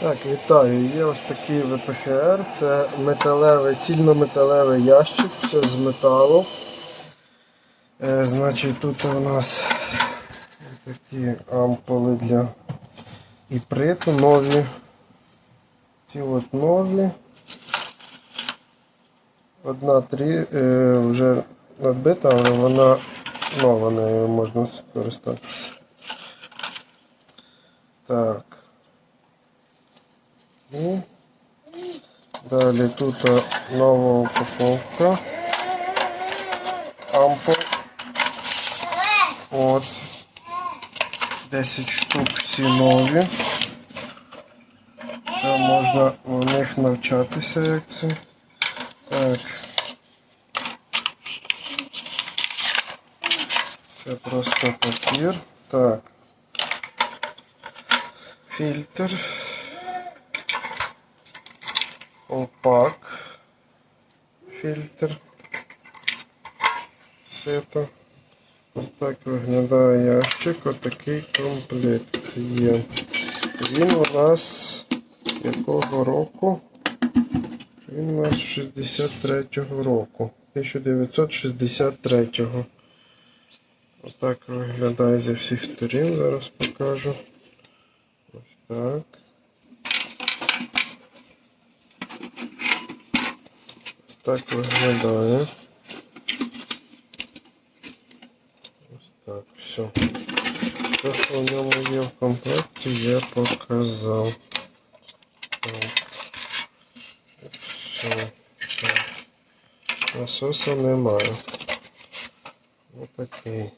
Так, вітаю. Є ось такий ВПХР. Це металевий, цільнометалевий ящик, все з металу. Е, значить, тут у нас такі ампули для іприту, нові. Ці от нові. Одна три е, вже надбита, але вона нова, нею можна скористатися. Так. І далі тут е, нова упаковка. Ампул. От. 10 штук всі нові. Там можна у них навчатися, як. Так. Це просто папір. Так. Фільтр. Опак. Фільтр. Сито. Ось так виглядає ящик. Отакий комплект є. Він у нас якого року? Він у нас 63-го року. 1963-го. Отак виглядає зі всіх сторін. Зараз покажу. Ось так. Ось так виглядає. Ось так, все. Все, що в ньому є в комплекті, я показав. Так. Все. Так. Насоса немає. Отакий. такий.